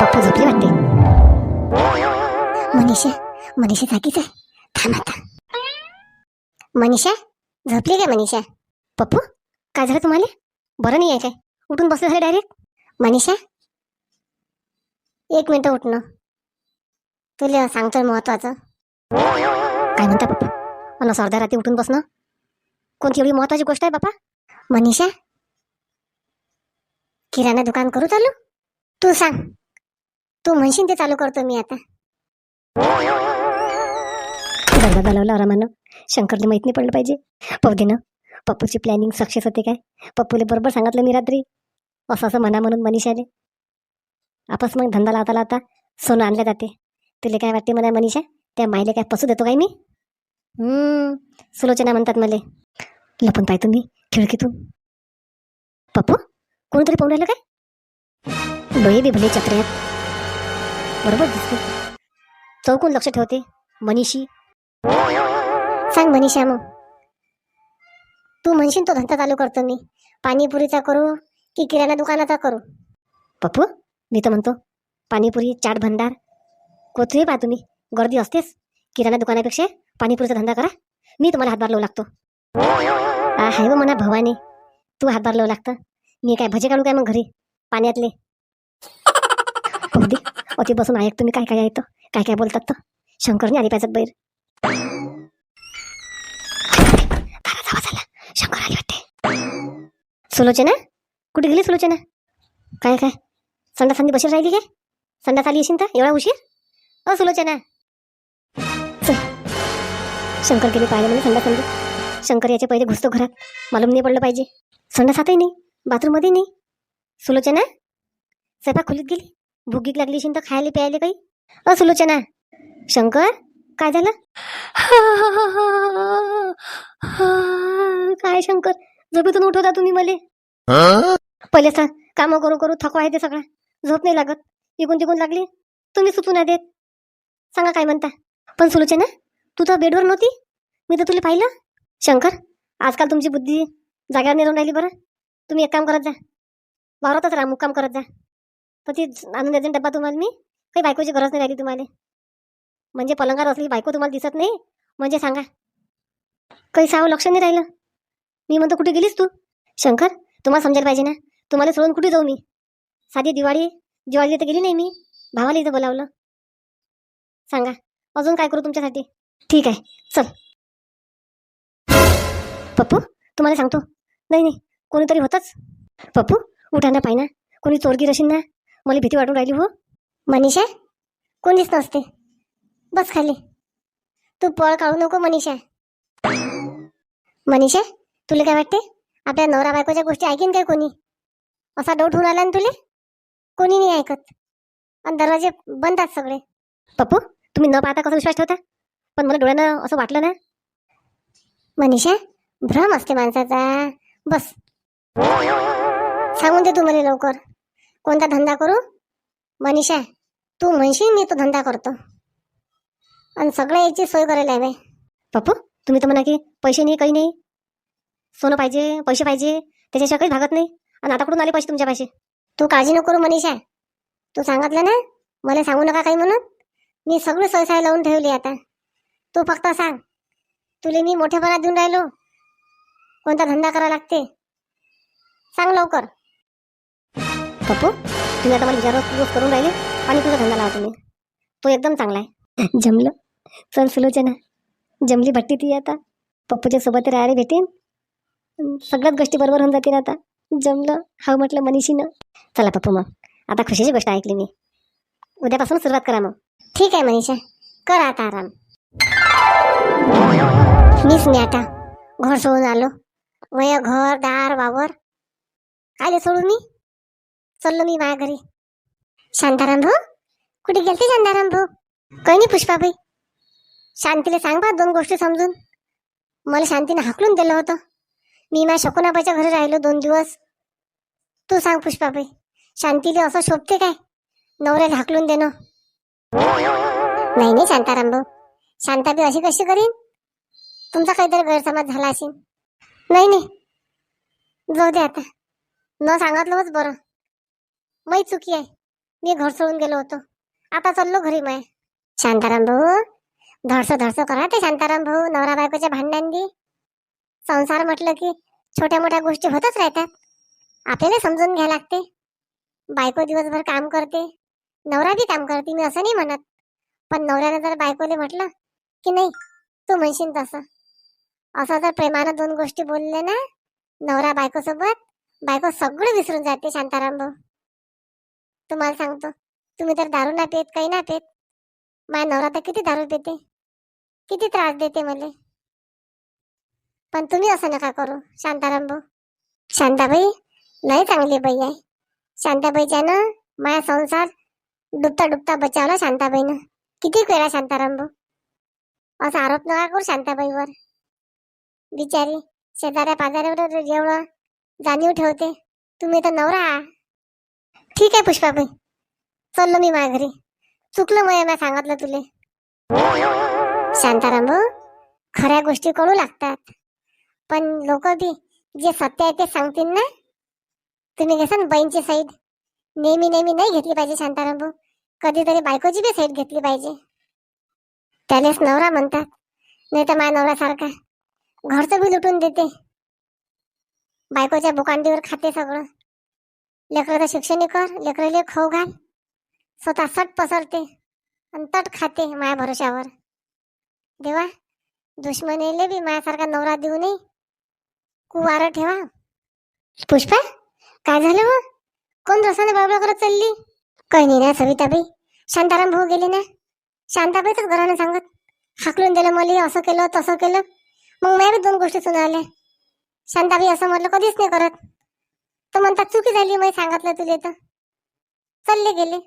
पप्पू झोपले वाटते मनीषा मनीषा जागीच आहे. थांब आता. मनीषा झोपली काय मनीषा? पप्पू काय झालं तुम्हाला? बरं नाही आहे काय? उठून बसलं झालं डायरेक्ट मनीषा? एक मिनटं उठणं तुला सांगतो महत्वाचं. काय म्हणता पप्पा? अन अर्ध्या रात्री उठून बसणं कोणती एवढी महत्वाची गोष्ट आहे बापा मनीषा? किराणा दुकान करू चालू? तू सांग. तू म्हणशील ते चालू करतो मी आता. दरवाजा घालवला आरामानं हो शंकरला माहीत नाही पडलं पाहिजे. पवदीनं पप्पूची प्लॅनिंग सक्सेस होते काय? पप्पूले बरोबर सांगितलं मी रात्री. असं असं म्हणा म्हणून मनीषाने आपस मग धंदा लावता लावता सोनं आणलं जाते. तुला काय वाटते म्हणा मनीषा? त्या माईले काय पसू देतो काय मी? सुलोचना म्हणतात मले. लपून पाय तुम्ही खिडकीतून. पप्पू कोणीतरी पाहून राहिलं काय? डोळे बिभले चक्र आहेत बरोबर दिसते. चौकून लक्ष ठेवते मनीषी. सांग मनीषा मग तू म्हणशील तो धंदा चालू करतो मी. पाणीपुरीचा करू की किराणा दुकानाचा करू? पप्पू मी तर म्हणतो पाणीपुरी चाट भंडार कोथळी पहा तुम्ही. गर्दी असतेच. किराणा दुकानापेक्षा पाणीपुरीचा धंदा करा. मी तुम्हाला हातभार लावू लागतो. आहे हाय व म्हणा भवानी. तू हातभार लावू लागतं. मी काय भजे काढू काय मग घरी? पाण्यातले. अति बसून ऐक तुम्ही काय काय ऐकतं काय काय बोलतात तर? शंकरने आली पाहिजेत बैर. शंकर आली वाटते. सुलोचना? कुठे गेली सुलोचना? काय काय? संडा संधी बशीर राहिली काय? संडास आली असेल तर? एवढा उशीर? अ सुलोचना. शंकर गेली पाहिजे म्हणजे संडा संधी शंकर याच्या पहिले घुसतो घरात. मालूम नाही पडलं पाहिजे. संडास आताही नाही. बाथरूममध्ये नाही. सुलोचना? स्वयंपाक खोलीत गेली? भुगीक लागली तर खायला प्यायले काही? अ सुलोचना. शंकर काय झालं? काय शंकर? झोपेतून उठवता तुम्ही मले. पहिले सांग कामं करू करू थकवा आहे ते सगळा. झोप नाही लागत. इकून तिकून लागली. तुम्ही सुचू नाही देत. सांगा काय म्हणता. पण सुलोचना तू तर बेडवर नव्हती? मी तर तुला पाहिलं. शंकर आजकाल तुमची बुद्धी जाग्यावर निरून राहिली बरं. तुम्ही एक काम करत जा. वावरातच राहा मुक्काम करत जा. तर ती आणून द्यायचा डब्बा तुम्हाला मी? काही बायकोची गरज नाही राहिली तुम्हाला. म्हणजे पलंगावर असली बायको तुम्हाला दिसत नाही? म्हणजे सांगा. काही सावं लक्ष नाही राहिलं. मी म्हणतो कुठे गेलीस तू? शंकर तुम्हाला समजायला पाहिजे ना. तुम्हाला सोडून कुठे जाऊ मी? साधी दिवाळी दिवाळी तर गेली नाही मी. भावाला इथं बोलावलं. सांगा. अजून काय करू तुमच्यासाठी? ठीक आहे. चल. पप्पू तुम्हाला सांगतो. नाही नाही. कोणीतरी होतच. पप्पू उठा ना पाय ना. कोणी चोरगी रशीन ना मला भीती वाटून राहिली हो. मनीषा कोणीच नसते बस खाली. तू पळ काढू नको मनीषा. मनीषा तुला काय वाटते? आपल्या नवरा बायकोच्या गोष्टी ऐकीन काय कोणी? असा डाऊट होऊन आला ना तुले? कोणी नाही ऐकत. आणि दरवाजे बंद आहेत सगळे. पप्पू तुम्ही न पाहता कसा विश्वास ठेवता? पण मला डोळ्यानं असं वाटलं ना. मनीषा भ्रम असते माणसाचा. बस. सांगून दे तू मला लवकर. कोणता धंदा करू? मनीषा तू म्हणशील मी तो धंदा करतो. आणि सगळ्या याची सोय करायला हवे. पप्पू तुम्ही तर म्हणा की पैसे नाही काही नाही. सोनं पाहिजे पैसे पाहिजे त्याच्याशिवाय काही भागत नाही. आणि आता कुठून आले पैसे तुमच्या पैसे तू काळजी नको करू मनीषा. तू सांगितलं ना मला सांगू नका काही म्हणून. मी सगळं सोयसाय लावून ठेवली आता. तू फक्त सांग तुले मी मोठेपणा देऊन राहिलो. कोणता धंदा करा लागते? सांग लवकर. पप्पू तुम्ही आता मला विचारत करून राहिले आणि तुझा धंदा लावा तुम्ही. तो एकदम चांगला आहे. जमलं. चल सुलोचना. जमली भट्टी ती आता. पप्पूच्या सोबत राहायला भेटेन. सगळ्याच गोष्टी बरोबर होऊन जातील आता. जमलं. हा म्हटलं मनीषीनं. चला पप्पू मग. आता खुशीची गोष्ट ऐकली मी. उद्यापासून सुरुवात करा मग. ठीक आहे मनीषा. कर आता आराम. मीच मी आता. घर सोडून आलो. वय घर दार वावर. काय सोडून मी? चाललो मी माया घरी. शांताराम भाऊ कुठे गेलते शांताराम भाऊ? काही नाही पुष्पाबाई. शांतीला सांग बा दोन गोष्टी समजून. मला शांतीने हाकलून दिलं होतं. मी माझ्या शकुनाबाईच्या घरी राहिलो दोन दिवस. तू सांग पुष्पाबाई शांतीला असं शोभते काय? नवऱ्याला हाकलून देणं. नाही नाही शांताराम भाऊ. शांताबाई अशी कशी करीन? तुमचा काहीतरी गैरसमज झाला असेल. नाही नाही. जाऊ दे आता. न सांगितलंच बरं. मै चुकी आहे. मी घर सोडून गेलो होतो. आता चाललो घरी माय शांताराम भाऊ धडसं धडसो करा ते शांताराम भाऊ नवरा बायकोच्या भांडणांनी. संसार म्हटलं की छोट्या मोठ्या गोष्टी होतच राहतात. आपल्याला समजून घ्यायला लागते. बायको दिवसभर काम करते. नवरा बी काम करते मी असं नाही म्हणत. पण नवऱ्यानं जर बायकोले म्हटलं की नाही तू म्हणशील तसं. असं जर प्रेमानं दोन गोष्टी बोलले ना नवरा बायकोसोबत बायको सगळं विसरून जाते शांताराम भाऊ. तुम्हाला सांगतो. तुम्ही तर दारू ना पेत काही ना पेत. माझ्या नवरा तर किती दारू पिते? किती त्रास देते मला? पण तुम्ही असं नका करू शांताराम भाऊ. शांताबाई लय चांगली बाई आहे. शांताबाईच्यानं माझा संसार डुबता डुबता बचावला शांताबाईनं. किती वेळा शांताराम भाऊ? असा आरोप नका करू शांताबाईवर. बिचारी शेजाऱ्या पाजाऱ्यावर एवढं जाणीव ठेवते तुम्ही तर नवरा. ठीक आहे पुष्पाबाई. चाललो मी माझ्या घरी चुकलं मग मी सांगितलं तुले. शांताराम खऱ्या गोष्टी कळू लागतात. पण लोक बी जे सत्य आहे ते सांगतील ना? तुम्ही घेसान बहीणची साईड नेहमी नेहमी नाही घेतली पाहिजे शांताराम भाऊ. कधीतरी बायकोची बी साईड घेतली पाहिजे. त्यालेच नवरा म्हणतात. नाही तर माझ्या नवऱ्यासारखा. घरचं बी लुटून देते. बायकोच्या बुकांडीवर खाते सगळं. लेकराचं शिक्षण कर लेकराले खाऊ घाल. स्वतः सट पसरते आणि तट खाते माया भरोशावर देवा दुश्मनीले बी माझ्यासारखा नवरा देऊ नये. कुवार ठेवा. पुष्पा काय झालं हो? कोण रसाने बाबा करत चालली? काही नाही ना सविताबाई. शांताराम भाऊ गेले ना? शांताबाईच घराने सांगत. हाकलून दिलं मला असं केलं तसं केलं. मग मी बी दोन गोष्टी सुनावल्या. शांताबाई असं म्हटलं कधीच नाही करत. तर म्हणतात चुकी झाली मी सांगितलं तुले तर. चालले गेले.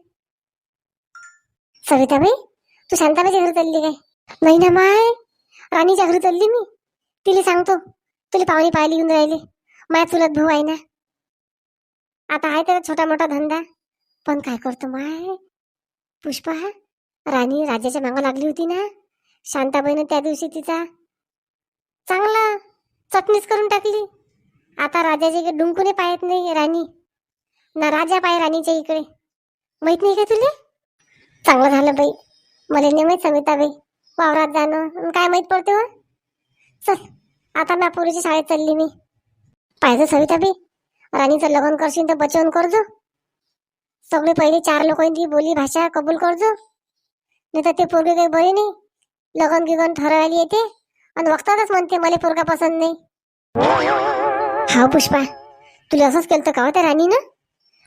सविताबाई तू शांताबाईच्या घरी चालली काय? नाही ना माय राणीच्या घरी चालली मी. तिला सांगतो तुला पाहुणे पाहायला येऊन राहिले. माय चुलत भाऊ आहे ना. आता आहे त्याचा छोटा मोठा धंदा. पण काय करतो माय? पुष्पा राणी राजाच्या मागं लागली होती ना. शांताबाईनं त्या दिवशी तिचा चांगला चटणीच करून टाकली. आता राजाच्या इकडे डुंकूने पाहत नाही राणी. ना राजा पाय राणीच्या इकडे. माहीत नाही का तुले? चांगलं झालं बाई. मला नाही माहीत सविताबाई वावरात जाणं काय माहीत पडते हो? चल आता मी पोरीच्या शाळेत चालली मी. पाहिजे सविताबाई राणीचं लग्न करशील तर बचवून करजो. सगळे पहिले चार लोकांची बोली भाषा कबूल करजो. नाही तर ते पोरगे काही बरे नाही. लगन गिगन ठरवायला येते. आणि वक्तातच म्हणते मला पोरगा पसंत नाही. हा पुष्पा. तुला असंच केलं तर का होतं त्या राणीनं?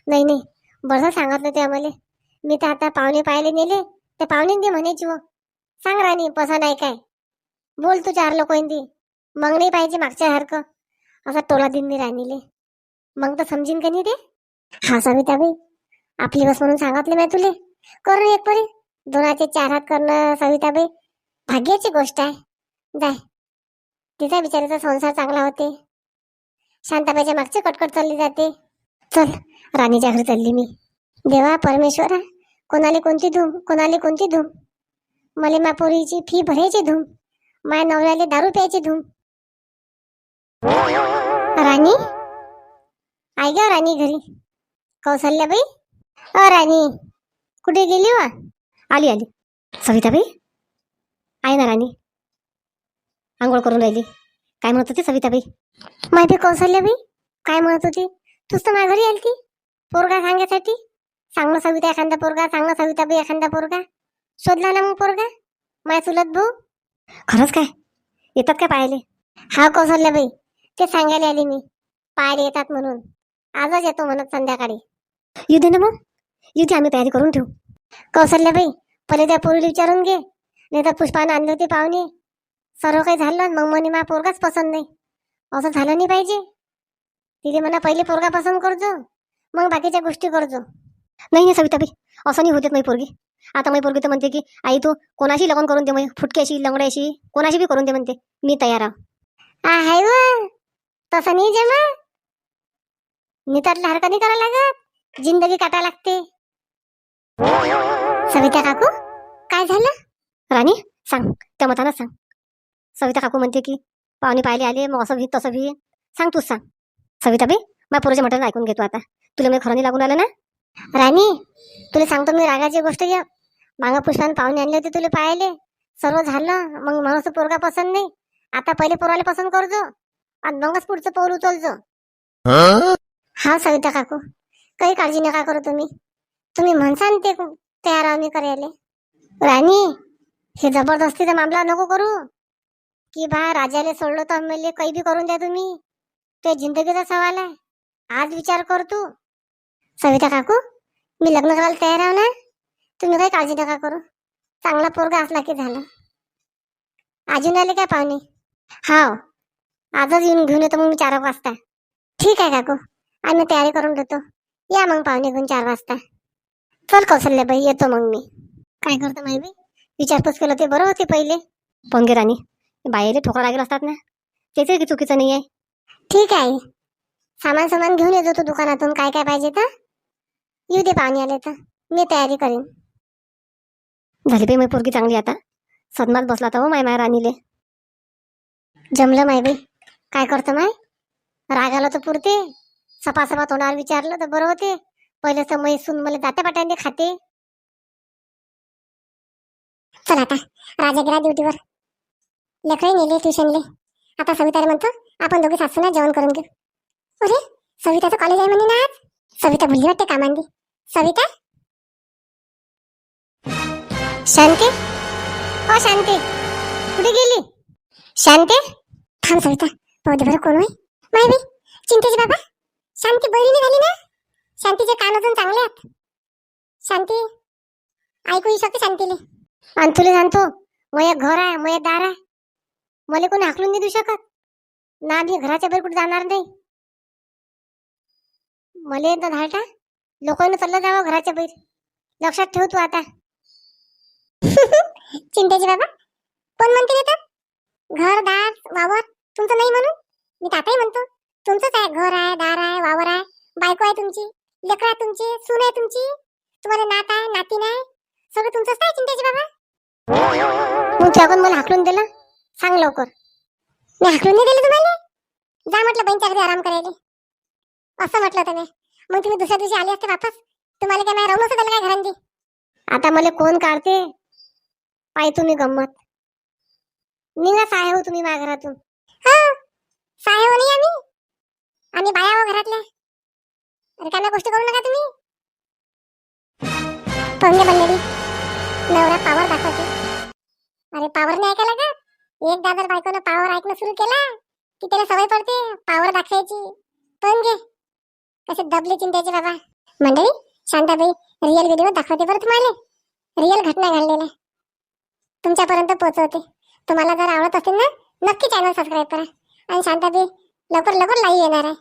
नाही नाही. बरं सांगितलं ते आम्हाला. मी तर आता पाहुणे पाहिले नेले. ते पाहुणे दे म्हणायची व सांग राणी पसा नाही काय? बोल तू चार लोक दी मग नाही पाहिजे मागच्या सारखं. असा टोला दिन मी राणीले. मग तर समजीन का नाही ते? हा सविताबाई. आपली बस म्हणून सांगितले मी तुले. कर एक परी दोनाचे चार हात करणं सविताबाई. भाग्याची गोष्ट आहे. जाय. तिचा बिचारीचा संसार चांगला होते. शांताबाईच्या मागचे कटकट चालली जाते. चल राणीच्या घरी चालली मी. देवा परमेश्वरा कोणाले कोणती धूम कोणाली कोणती धूम? मले मा पोरीची फी भरायची धूम. माया नवऱ्याला दारू प्यायची धूम. राणी? आई ग राणी घरी. कौशल्याबाई अ राणी. कुठे गेली वा? आली आली. सविताबाई? आहे ना राणी. आंघोळ करून राहिली. काय म्हणत होती सविताबाई? माहिती कौशल्याबाई? काय म्हणत होती? तूच तर माझ्या घरी आली ती पोरगा सांगायसाठी. ना सविता एखादा पोरगा चांगला सविताबाई एखादा पोरगा. शोधला ना मग पोरगा. माय चुलत भाऊ. खरंच काय? येतात काय पाहिले हा कौशल्याबाई ते सांगायला आली मी. पाहायला येतात म्हणून. आजच येतो म्हणत संध्याकाळी. येऊ दे ना मग. येऊ दे आम्ही तयारी करून ठेवू. कौशल्याबाई पहिले त्या पोरीला विचारून घे. नाही तर पुष्पानं आणली होती पाहुणे. सर्व काही झालं मग म्हणे मा पोरगाच पसंत नाही. असं झालं नाही पाहिजे. तिले म्हणा पहिले पोरगा पसंत करजो मग बाकीच्या गोष्टी करजो. नाही नाही सविताबाई असं नाही होते माझी पोरगी. आता माझी पोरगी तर म्हणते की आई तू कोणाशी लग्न करून दे मग फुटक्याशी लंगड्याशी कोणाशी बी करून दे म्हणते. मी तयार आहे. हाय तसं नाही जेव्हा नितारला हरकत नाही करा लागत? जिंदगी काटा लागते. सविता काकू काय झालं? राणी सांग त्या मताना सांग. सविता काकू म्हणते की पाहुणे पाहिले आले मग असं भी तसं भी सांग तूच सांग. सविता सविताबाई माझ्या पोराच्या म्हटलं ऐकून घेतो आता. तुला मी खरं नाही लागून आलं ना? राणी तुला सांगतो मी रागाची गोष्ट घ्या मागं पुष्पान पाहुणे आणले होते तुला पाहिले सर्व झालं मग माणूस पोरगा पसंत नाही. आता पहिले पोराला पसंत करजो. आणि मगच पुढचं पाऊल उचलजो. हा सविता काकू. काही काळजी नका करू तुम्ही. तुम्ही म्हणसान ते तयार आम्ही करायला. राणी हे जबरदस्तीचा मामला नको करू. की बा राजाला सोडलं तर आम्हाला काही बी करून द्या तुम्ही. ते जिंदगीचा सवाल आहे. आज विचार कर तू. सविता काकू मी लग्न करायला तयार आहे ना? तुम्ही काही काळजी नका करू. चांगला पोरगा असला की झालं. अजून आले काय पाहुणे? हाव. आजच येऊन घेऊन येतो मग मी चार एक वाजता. ठीक आहे काकू. आम्ही तयारी करून देतो या मग पाहुणे घेऊन चार वाजता. चल कौशल्य बाई येतो मग मी. काय करतो माहिती विचारपूस केलं ते बरं होते पहिले. पंगे राणी. बाहेर ठोकरा लागेल असतात ना. त्याच की चुकीचं नाही आहे ठीक आहे. सामान सामान घेऊन येतो तू दुकानातून. काय काय पाहिजे तर? येऊ दे पाहुणे आले तर. मी तयारी करीन. झाली बाई मी पोरगी चांगली आता. सदमात बसला तर हो माय माय राणीले. जमलं माय बाई. काय करतो माय? राग आला तर पुरते. सपा सपा तोंडावर विचारलं तर बरं होते. पहिले तर मैसून मला जाते पाट्याने खाते. चल आता. राजा गेला ड्युटीवर. लेकरही नेले ट्युशनले आता सविताला म्हणतो आपण दोघे सासूना जेवण करून घेऊ. अरे सविताचं कॉलेज आहे म्हणे ना आज? सविता भुलली वाटते कामांदी सविता? शांती? ओ हो, शांती. कुठे गेली? शांती? थांब सविता. पौधे बरं कोण होई माय चिंतेची बाबा. शांती बहिणी झाली ना? शांतीचे कान अजून चांगले आहेत. शांती ऐकू शकते शांतीले. आणि तुला सांगतो मग घर आहे मग एक दार आहे. मला कोणी हाकलून नाही देऊ शकत? ना मी घराच्या बाहेर कुठे जाणार नाही? मला येतं धाटा लोकांना चाललं जावं घराच्या बाहेर. लक्षात ठेव तू आता. चिंतेची बाबा कोण म्हणते येतात घर दार वावर तुमचं नाही म्हणून? मी ताताही म्हणतो तुमचंच आहे घर आहे दार आहे वावर आहे बायको आहे तुमची लेकर आहे तुमची सून आहे तुमची तुम्हाला नात आहे नाती नाही सगळं तुमचंच आहे चिंतेची बाबा. मग मला हाकलून दिलं? सांग लवकर. मी हाकलून नाही दिलं तुम्हाला. जा म्हटलं बहिणच्या घरी आराम करायला. असं म्हटलं होतं मग तुम्ही दुसऱ्या दिवशी आले असते वापस? तुम्हाला काय नाही राहून असं काय घरांची आता मला कोण काढते? पाय तुम्ही गंमत. निघा साहेब हो तुम्ही माझ्या घरातून. हा साहेब हो नाही आम्ही. आम्ही बाया हो घरातल्या. रिकाम्या गोष्टी करू नका तुम्ही. पंगे बनलेली सुरू केला की त्याला सवय पडते पावर दाखवायची. पण घे. कसे दबले चिंतेचे बाबा. मंडळी शांताबाई रिअल व्हिडिओ दाखवते बरं तुम्हाला. रिअल घटना घडलेल्या. तुमच्यापर्यंत पोहोचवते. तुम्हाला जर आवडत असेल ना नक्की चॅनल सबस्क्राईब करा. आणि शांताबाई लवकर लवकर लाईव्ह येणार आहे.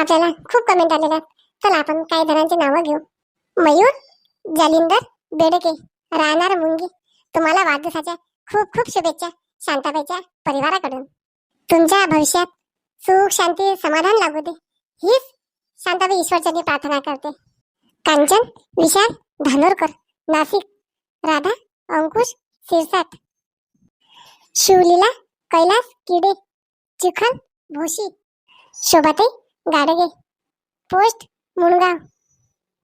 आपल्याला खूप कमेंट आलेल्या आहेत. चला आपण काही जणांची नावं घेऊ. मयूर जालिंदर बेडके राहणार मुंगी. तुम्हाला वाढदिवसाच्या खूप खूप शुभेच्छा शांताबाईच्या परिवाराकडून. तुमच्या भविष्यात सुख शांती समाधान लागू दे. हीच शांताबाई ईश्वरचरणी प्रार्थना करते. कांचन विशाल धानोरकर नाशिक राधा अंकुश सिरसाट. शिवलीला कैलास किडे चिखल भोशी. शोभाते गाडगे. पोस्ट मुणगाव.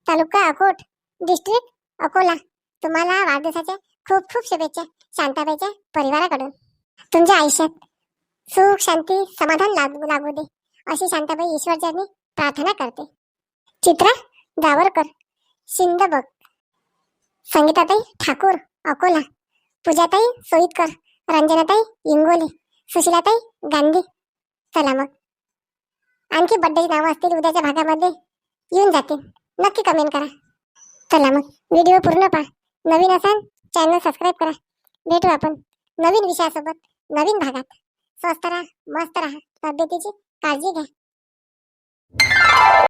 तालुका अकोट डिस्ट्रिक्ट अकोला. तुम्हाला वाढदिवसाच्या खूप खूप शुभेच्छा शांताबाईच्या परिवाराकडून. तुमच्या आयुष्यात सुख शांती समाधान लागू लागू दे अशी शांताबाई ईश्वरचरणी प्रार्थना करते. चित्रा जावरकर शिंदबग संगीताताई ठाकूर अकोला पूजाताई सोईतकर रंजनाताई इंगोले सुशीलाताई गांधी चला मग. आणखी बड्डेची नावं असतील उद्याच्या भागामध्ये येऊन जातील. नक्की कमेंट करा. चला मग. व्हिडिओ पूर्ण पहा. नवीन असाल चॅनल सबस्क्राईब करा. भेटू आपण नवीन विषयासोबत नवीन भागात. स्वस्त राहा मस्त राहा. तब्येतीची काळजी घ्या.